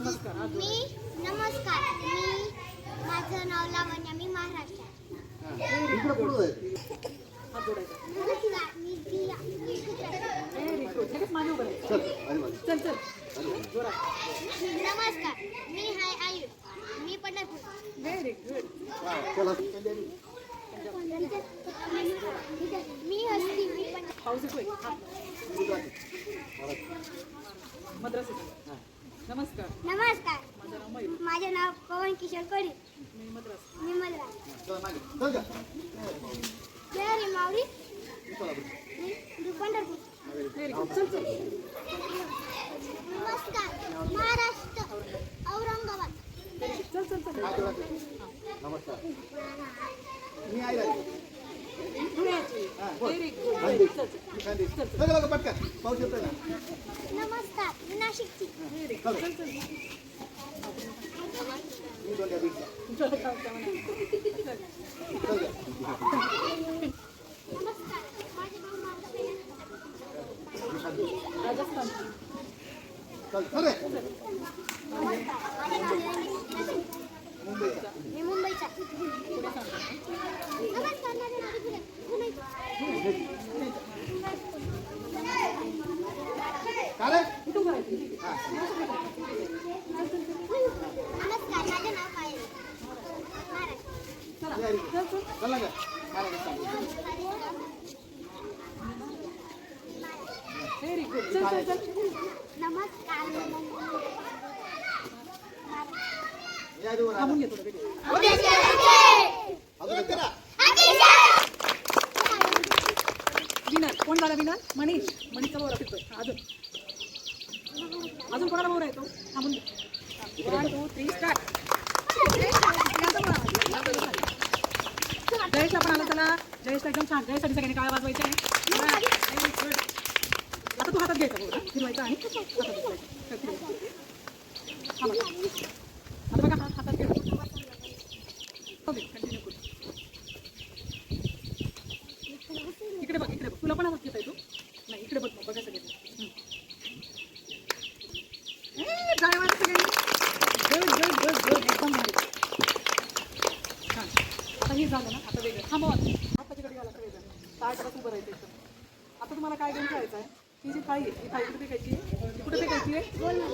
नमस्कार. मी नमस्कार मी माझं नाव लावण्या मी महाराष्ट्र. इकडे पुढं आहे. हात जोडायचा नमस्कार मी दिया मी गुजरात. व्हेरी गुड लगेच मागे उभं राहायचं. चल अरे वा. चल चल. जोरात नमस्कार मी हाय आयुष. मी पंढरपूर. व्हेरी गुड चला. मी हस्ती मी पंढरपूर. पाऊस येतोय मद्रास नमस्कार. नमस्कार. माझं नाव पवन किशोर कडी मी मद्रास. मी मद्रास जय रे माऊली. पंढरपूर. नमस्कार. महाराष्ट्र औरंगाबाद. चल चल चल. नमस्कार. मी आई. पुण्याची हा. Very good. चल चल पटकन. पाऊस येतोय ना? मुंबईचा व्हेरी गुड चल चल चल नमस्कार थांबून विनर कोण झाला विनर? मनीष. मनीषचा बोरा अजून. अजून कोणाला बोरा येतो थांबून one two three start Jayesh आपण आला त्याला जयेश एकदम छान. जयेशसाठी सगळ्यांनी काय वाजवायचे Very आता तू हातात घ्यायचा फिरवायचा आणि आता बघा हात हातात घ्यायचा. ओके कंटिन्यू करू इकडे बघ इकडे बघ. तुला पण हातात घेता येतो नाही इकडे बघ मग बघा सगळे ड्रायव्हर सगळे गुड गुड गुड गुड एकदम भारी छान आता हे झालं ना आता वेगळं. थांबवा आताच्या कडे आला सगळे ताटपासून बरं येते एकदम आता तुम्हाला काय गेम खेळायचं आहे? ही जी थाळी आहे ही थाळी कुठे फेकायची? आहे ती कुठे फेकायची आहे?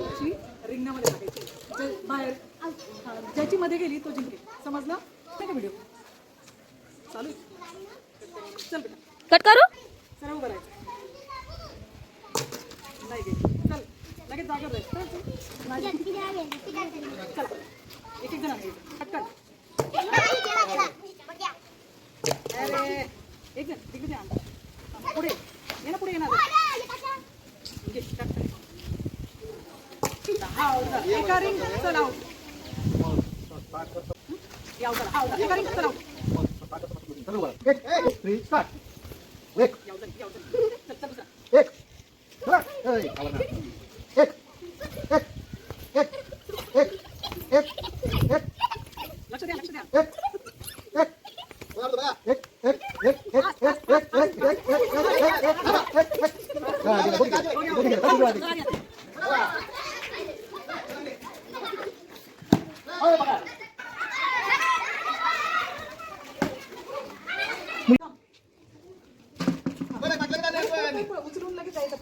अशी रिंगणामध्ये टाकायची जे बाहेर. हा, ज्याची मध्ये गेली तो जिंकेल. समजलं? नाही का व्हिडिओ चालू? चल बेटा. कट करू? सरळ उभं राहायचं. नाही गे चल लगेच जागेवर राहायचं चल, एक एक जण आहे पटकन. एका रिंग चलाव एका रिंग चलाव एक उचलून लगेच जायचं